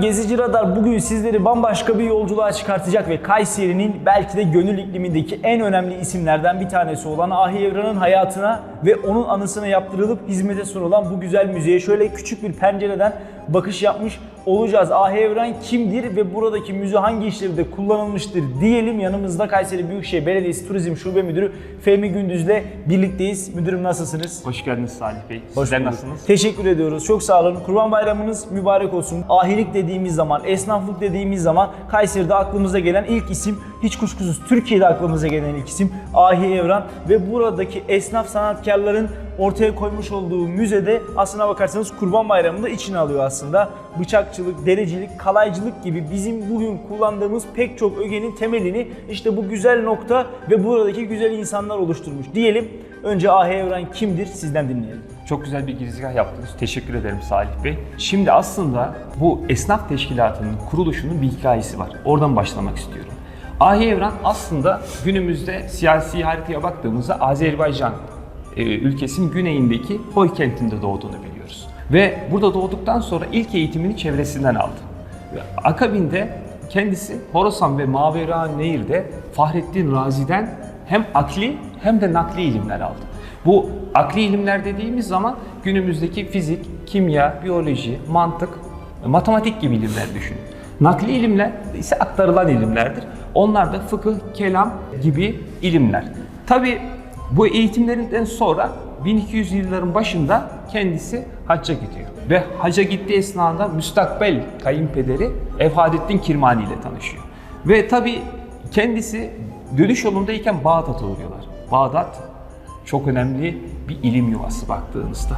Gezici Radar bugün sizleri bambaşka bir yolculuğa çıkartacak ve Kayseri'nin belki de gönül iklimindeki en önemli isimlerden bir tanesi olan Ahi Evran'ın hayatına ve onun anısına yaptırılıp hizmete sunulan bu güzel müzeye şöyle küçük bir pencereden bakış yapmış olacağız. Ahi Evran kimdir ve buradaki müze hangi işlevde kullanılmıştır diyelim. Yanımızda Kayseri Büyükşehir Belediyesi Turizm Şube Müdürü Fehmi Gündüz'le birlikteyiz. Müdürüm nasılsınız? Hoş geldiniz Salih Bey. Hoş Sizler bulduk. nasılsınız? Teşekkür ediyoruz. Çok sağ olun. Kurban Bayramınız mübarek olsun. Ahilik dediğimiz zaman, esnaflık dediğimiz zaman Kayseri'de aklımıza gelen ilk isim, hiç kuşkusuz Türkiye'de aklımıza gelen ilk isim Ahi Evran ve buradaki esnaf sanatkarların ortaya koymuş olduğu müzede aslına bakarsanız Kurban Bayramı'nı da içine alıyor aslında. Bıçakçılık, derecilik, kalaycılık gibi bizim bugün kullandığımız pek çok ögenin temelini işte bu güzel nokta ve buradaki güzel insanlar oluşturmuş diyelim. Önce Ahi Evran kimdir sizden dinleyelim. Çok güzel bir girizgah yaptınız. Teşekkür ederim Salih Bey. Şimdi aslında bu esnaf teşkilatının kuruluşunun bir hikayesi var. Oradan başlamak istiyorum. Ahi Evran aslında günümüzde siyasi haritaya baktığımızda Azerbaycan ülkesinin güneyindeki Hoy kentinde doğduğunu biliyoruz. Ve burada doğduktan sonra ilk eğitimini çevresinden aldı. Akabinde kendisi Horasan ve Mavera Nehir'de Fahrettin Razi'den hem akli hem de nakli ilimler aldı. Bu akli ilimler dediğimiz zaman günümüzdeki fizik, kimya, biyoloji, mantık, matematik gibi ilimler düşünün. Nakli ilimler ise aktarılan ilimlerdir. Onlar da fıkıh, kelam gibi ilimler. Tabi bu eğitimlerinden sonra 1200 yılların başında kendisi hacca gidiyor. Ve hacca gittiği esnada müstakbel kayınpederi Efhadettin Kirmani ile tanışıyor. Ve tabi kendisi dönüş yolundayken Bağdat'a uğruyorlar. Bağdat çok önemli bir ilim yuvası baktığınızda.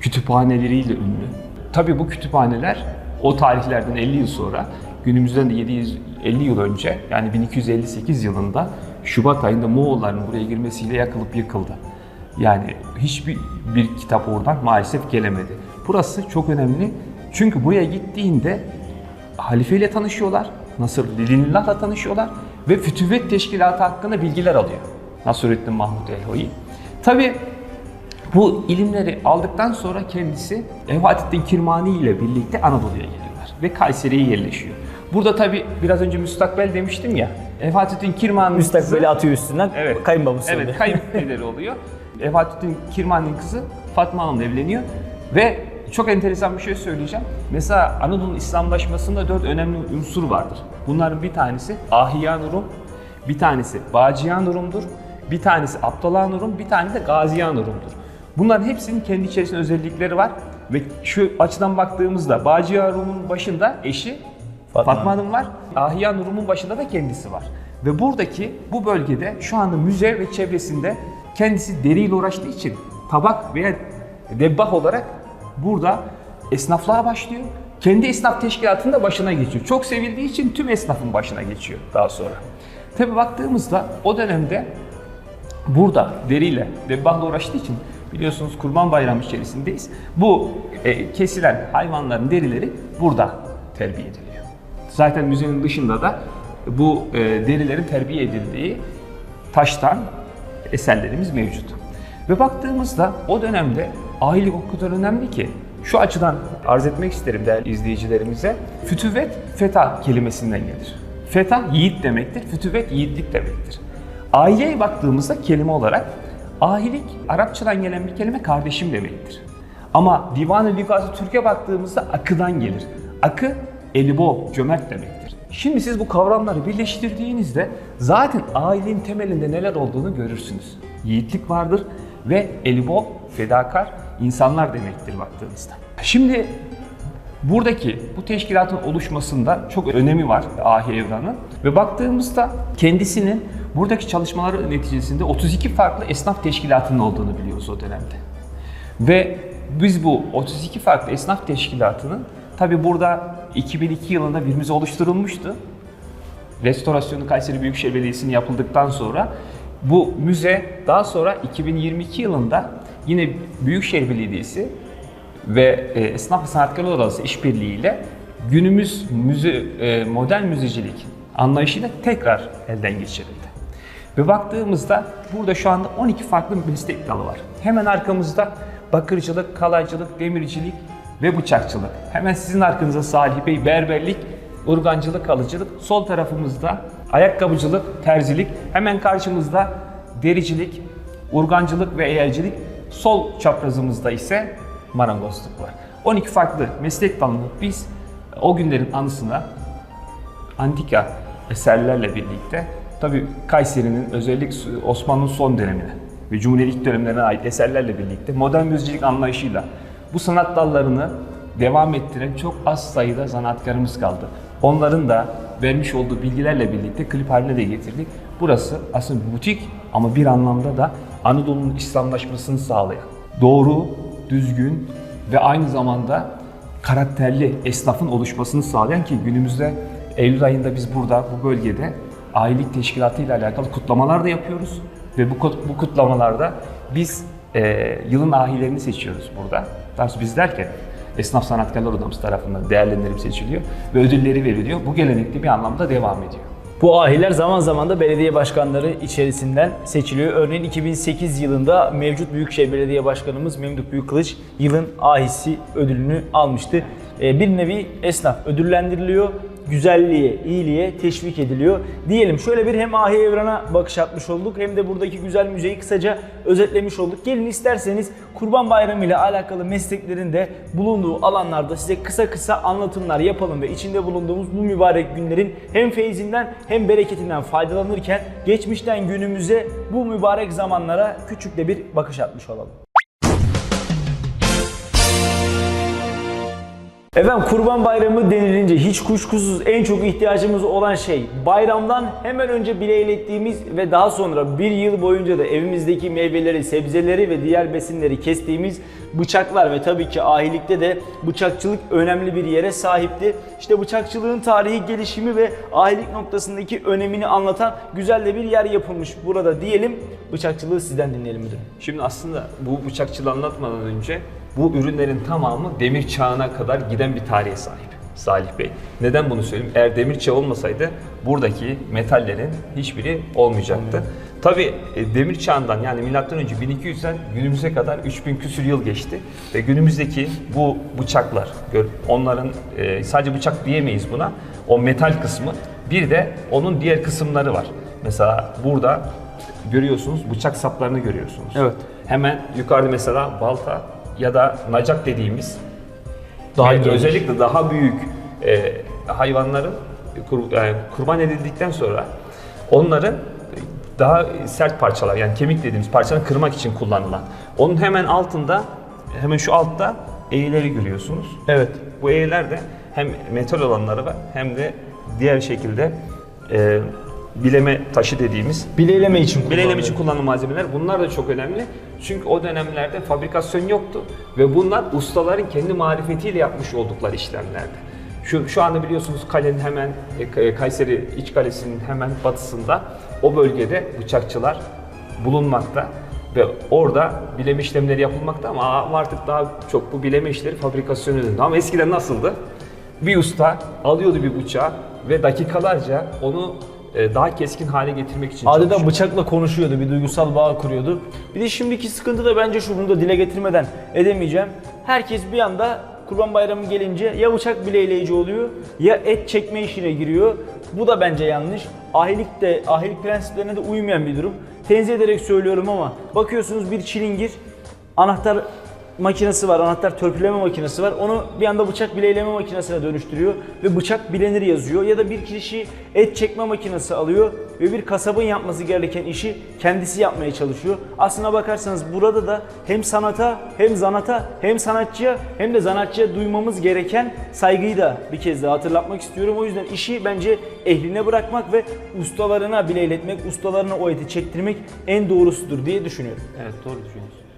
Kütüphaneleriyle ünlü. Tabii bu kütüphaneler o tarihlerden 50 yıl sonra günümüzden de 750 yıl önce yani 1258 yılında Şubat ayında Moğolların buraya girmesiyle yakılıp yıkıldı. Yani hiçbir bir kitap oradan maalesef gelemedi. Burası çok önemli. Çünkü buraya gittiğinde halife ile tanışıyorlar. Nasır Lillah'la tanışıyorlar ve Fütüvet Teşkilatı hakkında bilgiler alıyor. Nasrettin Mahmut Elhoyi. Tabi bu ilimleri aldıktan sonra kendisi Evahettin Kirmani ile birlikte Anadolu'ya geliyorlar ve Kayseri'ye yerleşiyor. Burada tabi biraz önce müstakbel demiştim ya. Evahettin Kirmani Müstakbeli atıyor üstünden Evet. kayınbabası Evet, oluyor. kayınpederi oluyor. Evahettin Kirmani'nin kızı Fatma Hanım'la evleniyor ve çok enteresan bir şey söyleyeceğim. Mesela Anadolu'nun İslamlaşmasında dört önemli unsur vardır. Bunların bir tanesi Ahiyan Rum, bir tanesi Baciyan Rum'dur, bir tanesi Abdallah Rum, bir tane de Gaziyan Rum'dur. Bunların hepsinin kendi içerisinde özellikleri var ve şu açıdan baktığımızda Baciyan Rum'un başında eşi Fatma. Fatma Hanım var. Ahiyan Rum'un başında da kendisi var. Ve buradaki bu bölgede şu anda müze ve çevresinde kendisi deriyle uğraştığı için tabak veya debbah olarak burada esnaflığa başlıyor. Kendi esnaf teşkilatının da başına geçiyor. Çok sevildiği için tüm esnafın başına geçiyor daha sonra. Tabi baktığımızda o dönemde burada deriyle, debbahla uğraştığı için biliyorsunuz Kurban Bayramı içerisindeyiz. Bu e, kesilen hayvanların derileri burada terbiye ediliyor. Zaten müzenin dışında da bu e, derilerin terbiye edildiği taştan eserlerimiz mevcut. Ve baktığımızda o dönemde ailelik o kadar önemli ki şu açıdan arz etmek isterim değerli izleyicilerimize. Fütüvet, feta kelimesinden gelir. Feta yiğit demektir, fütüvet yiğitlik demektir. Aileye baktığımızda kelime olarak ahilik Arapçadan gelen bir kelime kardeşim demektir. Ama Divan-ı Lügatı Türk'e baktığımızda akıdan gelir. Akı elibo, cömert demektir. Şimdi siz bu kavramları birleştirdiğinizde zaten ailenin temelinde neler olduğunu görürsünüz. Yiğitlik vardır ve elibo, fedakar insanlar demektir baktığınızda. Şimdi Buradaki bu teşkilatın oluşmasında çok önemi var Ahi Evran'ın ve baktığımızda kendisinin buradaki çalışmaları neticesinde 32 farklı esnaf teşkilatının olduğunu biliyoruz o dönemde. Ve biz bu 32 farklı esnaf teşkilatının tabi burada 2002 yılında bir müze oluşturulmuştu. Restorasyonu Kayseri Büyükşehir Belediyesi'nin yapıldıktan sonra bu müze daha sonra 2022 yılında yine Büyükşehir Belediyesi ve e, Esnaf ve Sanatkarlar Odası işbirliğiyle günümüz müze, e, modern müzecilik anlayışıyla tekrar elden geçirildi. Ve baktığımızda burada şu anda 12 farklı meslek dalı var. Hemen arkamızda bakırcılık, kalaycılık, demircilik, ve bıçakçılık. Hemen sizin arkanızda Salih Bey berberlik, urgancılık, alıcılık. Sol tarafımızda ayakkabıcılık, terzilik. Hemen karşımızda dericilik, urgancılık ve eğercilik. Sol çaprazımızda ise marangozluk var. 12 farklı meslek dalını biz o günlerin anısına antika eserlerle birlikte tabi Kayseri'nin özellikle Osmanlı son dönemine ve Cumhuriyet ilk dönemlerine ait eserlerle birlikte modern müzicilik anlayışıyla bu sanat dallarını devam ettiren çok az sayıda sanatkarımız kaldı. Onların da vermiş olduğu bilgilerle birlikte klip haline de getirdik. Burası aslında butik ama bir anlamda da Anadolu'nun İslamlaşmasını sağlayan, doğru, düzgün ve aynı zamanda karakterli esnafın oluşmasını sağlayan ki günümüzde Eylül ayında biz burada bu bölgede ailelik teşkilatı ile alakalı kutlamalar da yapıyoruz ve bu bu kutlamalarda biz e, yılın ahilerini seçiyoruz burada. Daha biz derken esnaf sanatkarlar odamız tarafından değerlendirilip seçiliyor ve ödülleri veriliyor. Bu gelenek de bir anlamda devam ediyor. Bu ahiler zaman zaman da belediye başkanları içerisinden seçiliyor. Örneğin 2008 yılında mevcut Büyükşehir Belediye Başkanımız Memduh Büyükkılıç yılın ahisi ödülünü almıştı. Ee, Bir nevi esnaf ödüllendiriliyor, güzelliğe, iyiliğe teşvik ediliyor. Diyelim şöyle bir hem ahi evrana bakış atmış olduk hem de buradaki güzel müzeyi kısaca özetlemiş olduk. Gelin isterseniz Kurban Bayramı ile alakalı mesleklerin de bulunduğu alanlarda size kısa kısa anlatımlar yapalım ve içinde bulunduğumuz bu mübarek günlerin hem feyzinden hem bereketinden faydalanırken geçmişten günümüze bu mübarek zamanlara küçük de bir bakış atmış olalım. Efendim Kurban Bayramı denilince hiç kuşkusuz en çok ihtiyacımız olan şey bayramdan hemen önce bile ilettiğimiz ve daha sonra bir yıl boyunca da evimizdeki meyveleri, sebzeleri ve diğer besinleri kestiğimiz bıçaklar ve tabii ki ahilikte de bıçakçılık önemli bir yere sahipti. İşte bıçakçılığın tarihi gelişimi ve ahilik noktasındaki önemini anlatan güzel de bir yer yapılmış burada diyelim. Bıçakçılığı sizden dinleyelim müdürüm. Şimdi aslında bu bıçakçılığı anlatmadan önce bu ürünlerin tamamı demir çağına kadar giden bir tarihe sahip Salih Bey. Neden bunu söyleyeyim? Eğer demir çağı olmasaydı buradaki metallerin hiçbiri olmayacaktı. Tabi demir çağından yani milattan önce 1200'den günümüze kadar 3000 küsür yıl geçti ve günümüzdeki bu bıçaklar onların e, sadece bıçak diyemeyiz buna. O metal kısmı bir de onun diğer kısımları var. Mesela burada görüyorsunuz bıçak saplarını görüyorsunuz. Evet. Hemen yukarıda mesela balta ya da nacak dediğimiz Daha geniş. özellikle daha büyük e, hayvanların kur- yani kurban edildikten sonra onların daha sert parçalar yani kemik dediğimiz parçaları kırmak için kullanılan. Onun hemen altında hemen şu altta eğileri görüyorsunuz. Evet. Bu eğiler de hem metal olanları var hem de diğer şekilde e, bileme taşı dediğimiz Bileyleme için kullanılıyor. için kullanılan malzemeler bunlar da çok önemli. Çünkü o dönemlerde fabrikasyon yoktu ve bunlar ustaların kendi marifetiyle yapmış oldukları işlemlerdi. Şu, şu anda biliyorsunuz kalenin hemen e, K- Kayseri iç kalesinin hemen batısında o bölgede bıçakçılar bulunmakta ve orada bileme işlemleri yapılmakta ama artık daha çok bu bileme işleri fabrikasyon yönünde. Ama eskiden nasıldı? Bir usta alıyordu bir bıçağı ve dakikalarca onu e, daha keskin hale getirmek için Adeta bıçakla konuşuyordu, bir duygusal bağ kuruyordu. Bir de şimdiki sıkıntı da bence şu, bunu da dile getirmeden edemeyeceğim. Herkes bir anda Kurban Bayramı gelince ya bıçak bileyleyici oluyor ya et çekme işine giriyor. Bu da bence yanlış. Ahilik de, ahilik prensiplerine de uymayan bir durum. Tenzih ederek söylüyorum ama bakıyorsunuz bir çilingir anahtar makinesi var, anahtar törpüleme makinesi var. Onu bir anda bıçak bileyleme makinesine dönüştürüyor ve bıçak bilenir yazıyor. Ya da bir kişi et çekme makinesi alıyor ve bir kasabın yapması gereken işi kendisi yapmaya çalışıyor. Aslına bakarsanız burada da hem sanata hem zanata hem sanatçıya hem de zanatçıya duymamız gereken saygıyı da bir kez daha hatırlatmak istiyorum. O yüzden işi bence ehline bırakmak ve ustalarına bileyletmek, ustalarına o eti çektirmek en doğrusudur diye düşünüyorum. Evet doğru düşünüyorsun.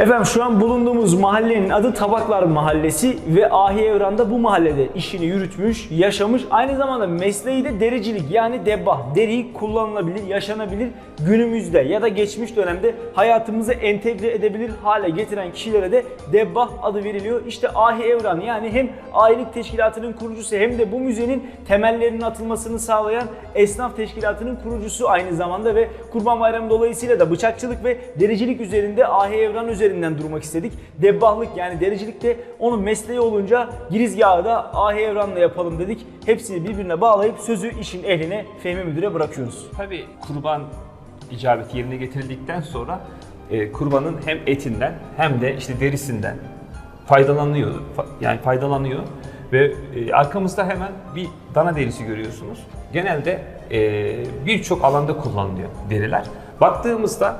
Efendim şu an bulunduğumuz mahallenin adı Tabaklar Mahallesi ve Ahi Evran'da bu mahallede işini yürütmüş, yaşamış. Aynı zamanda mesleği de dericilik yani debbah. Deriyi kullanılabilir, yaşanabilir günümüzde ya da geçmiş dönemde hayatımıza entegre edebilir hale getiren kişilere de debbah adı veriliyor. İşte Ahi Evran yani hem ailelik teşkilatının kurucusu hem de bu müzenin temellerinin atılmasını sağlayan esnaf teşkilatının kurucusu aynı zamanda ve Kurban Bayramı dolayısıyla da bıçakçılık ve dericilik üzerinde Ahi Evran üzerinden durmak istedik. Debbahlık yani dericilikte onun mesleği olunca girizgahı da Ahi Evran'la yapalım dedik. Hepsini birbirine bağlayıp sözü işin ehline Fehmi Müdür'e bırakıyoruz. Tabii kurban icabeti yerine getirildikten sonra e, kurbanın hem etinden hem de işte derisinden faydalanıyor. Fa- yani faydalanıyor ve e, arkamızda hemen bir dana derisi görüyorsunuz. Genelde e, birçok alanda kullanılıyor deriler. Baktığımızda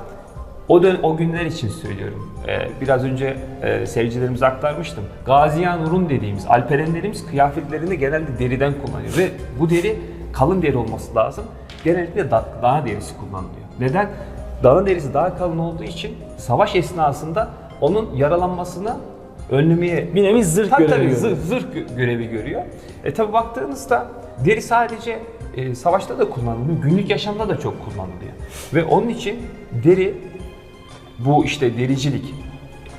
o dön o günler için söylüyorum. E, biraz önce e, seyircilerimize aktarmıştım. Gaziyan dediğimiz alperenlerimiz kıyafetlerini genelde deriden kullanıyor ve bu deri kalın deri olması lazım. Genellikle da, dana derisi kullanılıyor. Neden? Dana derisi daha kalın olduğu için savaş esnasında onun yaralanmasını önlemeye Bir nevi zırh Tabii görevi tabii görüyor. zırh, zırh gö- görevi görüyor. E tabi baktığınızda deri sadece e, savaşta da kullanılıyor, günlük yaşamda da çok kullanılıyor. Ve onun için deri bu işte dericilik,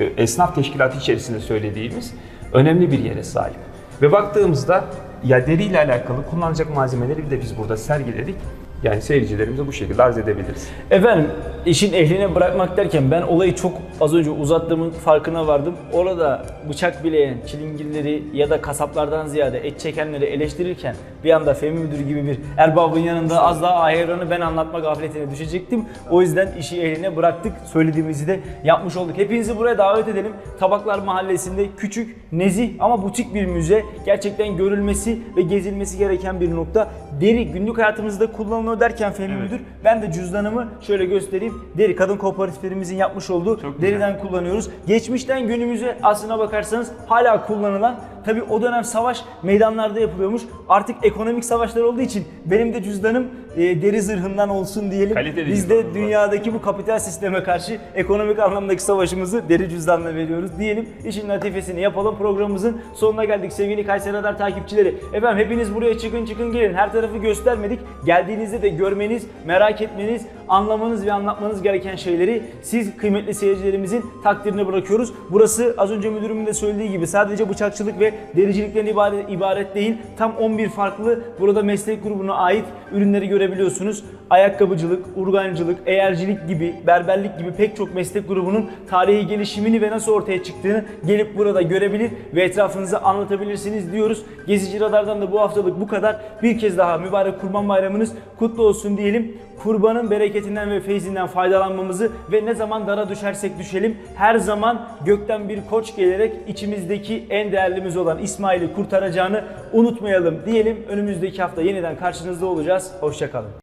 e, esnaf teşkilatı içerisinde söylediğimiz önemli bir yere sahip. Ve baktığımızda ya deriyle alakalı kullanılacak malzemeleri bir de biz burada sergiledik. Yani seyircilerimize bu şekilde arz edebiliriz. Efendim işin ehline bırakmak derken ben olayı çok az önce uzattığımın farkına vardım. Orada bıçak bileyen çilingirleri ya da kasaplardan ziyade et çekenleri eleştirirken bir anda Fehmi Müdür gibi bir erbabın yanında az daha Ahevran'ı ben anlatma gafletine düşecektim. O yüzden işi ehline bıraktık. Söylediğimizi de yapmış olduk. Hepinizi buraya davet edelim. Tabaklar Mahallesi'nde küçük, nezih ama butik bir müze. Gerçekten görülmesi ve gezilmesi gereken bir nokta. Deri günlük hayatımızda kullanılıyor derken Fehmi Müdür ben de cüzdanımı şöyle göstereyim. Deri kadın kooperatiflerimizin yapmış olduğu Çok güzel. deriden kullanıyoruz. Geçmişten günümüze aslına bakarsanız hala kullanılan tabi o dönem savaş meydanlarda yapılıyormuş. Artık ekonomik savaşlar olduğu için benim de cüzdanım e, deri zırhından olsun diyelim. Kaliteli Biz de var. dünyadaki bu kapital sisteme karşı ekonomik anlamdaki savaşımızı deri cüzdanla veriyoruz diyelim. İşin latifesini yapalım. Programımızın sonuna geldik sevgili Kayseri Radar takipçileri. Efendim hepiniz buraya çıkın çıkın gelin. Her tarafı göstermedik. Geldiğinizde de görmeniz, merak etmeniz, anlamanız ve anlatmanız gereken şeyleri siz kıymetli seyircilerimizin takdirine bırakıyoruz. Burası az önce müdürümün de söylediği gibi sadece bıçakçılık ve dericilikten ibaret, ibaret değil. Tam 11 farklı burada meslek grubuna ait ürünleri görebiliyorsunuz. Ayakkabıcılık, urgancılık, eğercilik gibi, berberlik gibi pek çok meslek grubunun tarihi gelişimini ve nasıl ortaya çıktığını gelip burada görebilir ve etrafınıza anlatabilirsiniz diyoruz. Gezici Radar'dan da bu haftalık bu kadar. Bir kez daha mübarek Kurban Bayramınız kutlu olsun diyelim. Kurbanın bereketinden ve feyzinden faydalanmamızı ve ne zaman dara düşersek düşelim her zaman gökten bir koç gelerek içimizdeki en değerlimiz olan İsmail'i kurtaracağını unutmayalım diyelim. Önümüzdeki hafta yeniden karşınızda olacağız. Hoşçakalın.